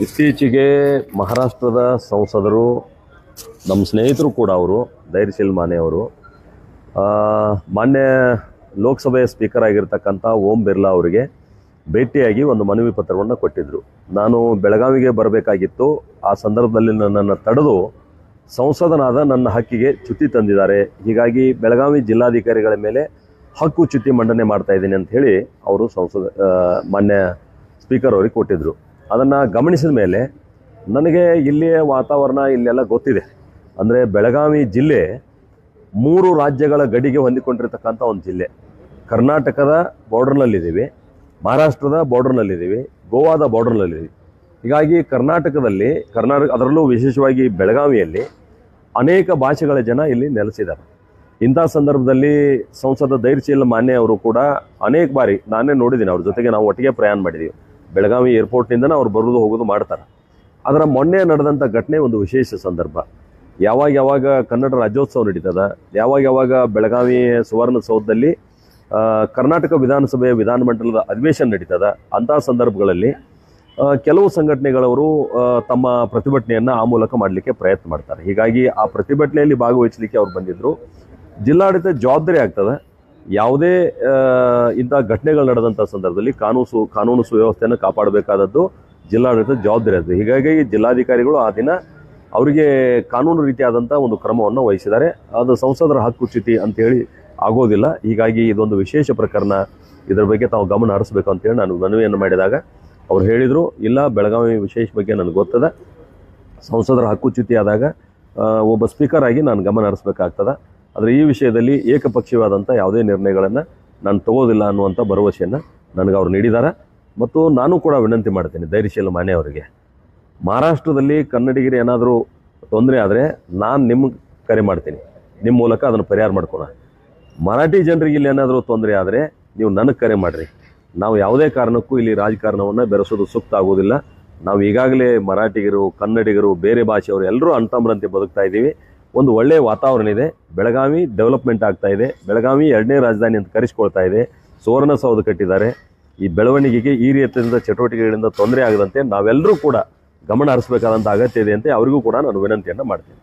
ಇತ್ತೀಚೆಗೆ ಮಹಾರಾಷ್ಟ್ರದ ಸಂಸದರು ನಮ್ಮ ಸ್ನೇಹಿತರು ಕೂಡ ಅವರು ಧೈರ್ಯಶೀಲ್ ಮಾನೆ ಅವರು ಆ, ಮಾನ್ಯ ಲೋಕಸಭೆಯ ಸ್ಪೀಕರ್ ಆಗಿರ್ತಕ್ಕಂಥ ಓಂ ಬಿರ್ಲಾ ಅವರಿಗೆ ಭೇಟಿಯಾಗಿ ಒಂದು ಮನವಿ ಪತ್ರವನ್ನು ಕೊಟ್ಟಿದ್ದರು ನಾನು ಬೆಳಗಾವಿಗೆ ಬರಬೇಕಾಗಿತ್ತು. ಆ ಸಂದರ್ಭದಲ್ಲಿ ನನ್ನನ್ನು ತಡೆದು ಸಂಸದನಾದ ನನ್ನ ಹಕ್ಕಿಗೆ ಚ್ಯುತಿ ತಂದಿದ್ದಾರೆ. ಹೀಗಾಗಿ ಬೆಳಗಾವಿ ಜಿಲ್ಲಾಧಿಕಾರಿಗಳ ಮೇಲೆ ಹಕ್ಕು ಚ್ಯುತಿ ಮಂಡನೆ ಮಾಡ್ತಾ ಇದ್ದೀನಿ ಅಂತ ಹೇಳಿ ಅವರು ಸಂಸದ ಮಾನ್ಯ ಸ್ಪೀಕರ್ ಅವರಿಗೆ ಕೊಟ್ಟಿದ್ದರು ಅದನ್ನು ಗಮನಿಸಿದ ಮೇಲೆ ನನಗೆ ಇಲ್ಲಿಯ ವಾತಾವರಣ ಇಲ್ಲೆಲ್ಲ ಗೊತ್ತಿದೆ. ಅಂದರೆ ಬೆಳಗಾವಿ ಜಿಲ್ಲೆ ಮೂರು ರಾಜ್ಯಗಳ ಗಡಿಗೆ ಹೊಂದಿಕೊಂಡಿರ್ತಕ್ಕಂಥ ಒಂದು ಜಿಲ್ಲೆ. ಕರ್ನಾಟಕದ ಬಾರ್ಡರ್ನಲ್ಲಿದ್ದೀವಿ ಮಹಾರಾಷ್ಟ್ರದ ಬಾರ್ಡರ್ನಲ್ಲಿದ್ದೀವಿ ಗೋವಾದ ಬಾರ್ಡರ್ನಲ್ಲಿದ್ದೀವಿ ಹೀಗಾಗಿ ಕರ್ನಾಟಕದಲ್ಲಿ, ಕರ್ನಾಟಕ, ಅದರಲ್ಲೂ ವಿಶೇಷವಾಗಿ ಬೆಳಗಾವಿಯಲ್ಲಿ ಅನೇಕ ಭಾಷೆಗಳ ಜನ ಇಲ್ಲಿ ನೆಲೆಸಿದ್ದಾರೆ. ಇಂಥ ಸಂದರ್ಭದಲ್ಲಿ ಸಂಸದ ಧೈರ್ಯಶೀಲ ಮಾನ್ಯ ಅವರು ಕೂಡ ಅನೇಕ ಬಾರಿ ನಾನೇ ನೋಡಿದ್ದೀನಿ ಅವ್ರ ಜೊತೆಗೆ ನಾವು ಒಟ್ಟಿಗೆ ಪ್ರಯಾಣ ಮಾಡಿದ್ದೀವಿ. ಬೆಳಗಾವಿ ಏರ್ಪೋರ್ಟ್ನಿಂದನೇ ಅವ್ರು ಬರೋದು ಹೋಗೋದು ಮಾಡ್ತಾರೆ. ಅದರ ಮೊನ್ನೆ ನಡೆದಂಥ ಘಟನೆ ಒಂದು ವಿಶೇಷ ಸಂದರ್ಭ. ಯಾವಾಗ ಯಾವಾಗ ಕನ್ನಡ ರಾಜ್ಯೋತ್ಸವ ನಡೀತದ, ಯಾವಾಗ ಯಾವಾಗ ಬೆಳಗಾವಿ ಸುವರ್ಣಸೌಧದಲ್ಲಿ ಸೌಧದಲ್ಲಿ ಕರ್ನಾಟಕ ವಿಧಾನಸಭೆಯ ವಿಧಾನಮಂಡಲದ ಅಧಿವೇಶನ ನಡೀತದ, ಅಂಥ ಸಂದರ್ಭಗಳಲ್ಲಿ ಕೆಲವು ಸಂಘಟನೆಗಳವರು ತಮ್ಮ ಪ್ರತಿಭಟನೆಯನ್ನು ಆ ಮೂಲಕ ಮಾಡಲಿಕ್ಕೆ ಪ್ರಯತ್ನ ಮಾಡ್ತಾರೆ. ಹೀಗಾಗಿ ಆ ಪ್ರತಿಭಟನೆಯಲ್ಲಿ ಭಾಗವಹಿಸಲಿಕ್ಕೆ ಅವ್ರು ಬಂದಿದ್ದರು ಜಿಲ್ಲಾಡಳಿತ ಜವಾಬ್ದಾರಿ ಆಗ್ತದೆ. ಯಾವುದೇ ಇಂಥ ಘಟನೆಗಳು ನಡೆದಂಥ ಸಂದರ್ಭದಲ್ಲಿ ಕಾನೂನು ಕಾನೂನು ಸುವ್ಯವಸ್ಥೆಯನ್ನು ಕಾಪಾಡಬೇಕಾದದ್ದು ಜಿಲ್ಲಾಡಳಿತದ ಜವಾಬ್ದಾರಿ ಇರುತ್ತೆ ಹೀಗಾಗಿ ಜಿಲ್ಲಾಧಿಕಾರಿಗಳು ಆ ದಿನ ಅವರಿಗೆ ಕಾನೂನು ರೀತಿಯಾದಂಥ ಒಂದು ಕ್ರಮವನ್ನು ವಹಿಸಿದ್ದಾರೆ. ಅದು ಸಂಸದರ ಹಕ್ಕು ಚ್ಯುತಿ ಅಂತೇಳಿ ಆಗೋದಿಲ್ಲ. ಹೀಗಾಗಿ ಇದೊಂದು ವಿಶೇಷ ಪ್ರಕರಣ. ಇದರ ಬಗ್ಗೆ ತಾವು ಗಮನ ಹರಿಸಬೇಕು ಅಂತೇಳಿ ನಾನು ಮನವಿಯನ್ನು ಮಾಡಿದಾಗ ಅವ್ರು ಹೇಳಿದರು ಇಲ್ಲ ಬೆಳಗಾವಿ ವಿಶೇಷ ಬಗ್ಗೆ ನನಗೆ ಗೊತ್ತದೆ. ಸಂಸದರ ಹಕ್ಕುಚ್ಯುತಿ ಆದಾಗ ಆ, ಒಬ್ಬ ಸ್ಪೀಕರ್ ಆಗಿ ನಾನು ಗಮನ ಹರಿಸ್ಬೇಕಾಗ್ತದೆ. ಆದರೆ ಈ ವಿಷಯದಲ್ಲಿ ಏಕಪಕ್ಷೀಯವಾದಂಥ ಯಾವುದೇ ನಿರ್ಣಯಗಳನ್ನು ನಾನು ತಗೋದಿಲ್ಲ ಅನ್ನುವಂಥ ಭರವಸೆಯನ್ನು ನನಗೆ ಅವ್ರು ನೀಡಿದ್ದಾರೆ ಮತ್ತು ನಾನು ಕೂಡ ವಿನಂತಿ ಮಾಡ್ತೇನೆ ಧೈರ್ಯಶೀಲ ಮಾನೆ ಅವರಿಗೆ. ಮಹಾರಾಷ್ಟ್ರದಲ್ಲಿ ಕನ್ನಡಿಗರು ಏನಾದರೂ ತೊಂದರೆ ಆದರೆ ನಾನು ನಿಮ್ಗೆ ಕರೆ ಮಾಡ್ತೀನಿ. ನಿಮ್ಮ ಮೂಲಕ ಅದನ್ನು ಪರಿಹಾರ ಮಾಡ್ಕೊಳ ಮರಾಠಿ ಜನರಿಗೆ ಇಲ್ಲಿ ಏನಾದರೂ ತೊಂದರೆ ಆದರೆ ನೀವು ನನಗೆ ಕರೆ ಮಾಡಿರಿ. ನಾವು ಯಾವುದೇ ಕಾರಣಕ್ಕೂ ಇಲ್ಲಿ ರಾಜಕಾರಣವನ್ನು ಬೆರೆಸೋದು ಸೂಕ್ತ ಆಗೋದಿಲ್ಲ. ನಾವು ಈಗಾಗಲೇ ಮರಾಠಿಗರು, ಕನ್ನಡಿಗರು, ಬೇರೆ ಭಾಷೆಯವರು ಎಲ್ಲರೂ ಅಂತಮ್ರಂತೆ ಬದುಕ್ತಾ ಇದ್ದೀವಿ. ಒಂದು ಒಳ್ಳೆಯ ವಾತಾವರಣ ಇದೆ. ಬೆಳಗಾವಿ ಡೆವಲಪ್ಮೆಂಟ್ ಆಗ್ತಾ ಇದೆ. ಬೆಳಗಾವಿ ಎರಡನೇ ರಾಜಧಾನಿ ಅಂತ ಕರೆಸ್ಕೊಳ್ತಾ ಇದೆ. ಸುವರ್ಣಸೌಧ ಕಟ್ಟಿದ್ದಾರೆ. ಈ ಬೆಳವಣಿಗೆಗೆ ಈ ರೀತಿಯಿಂದ ಚಟುವಟಿಕೆಗಳಿಂದ ತೊಂದರೆ ಆಗದಂತೆ ನಾವೆಲ್ಲರೂ ಕೂಡ ಗಮನ ಹರಿಸಬೇಕಾದಂಥ ಅಗತ್ಯ ಇದೆ ಅಂತ ಅವರಿಗೂ ಕೂಡ ನಾನು ವಿನಂತಿಯನ್ನು ಮಾಡ್ತೀನಿ.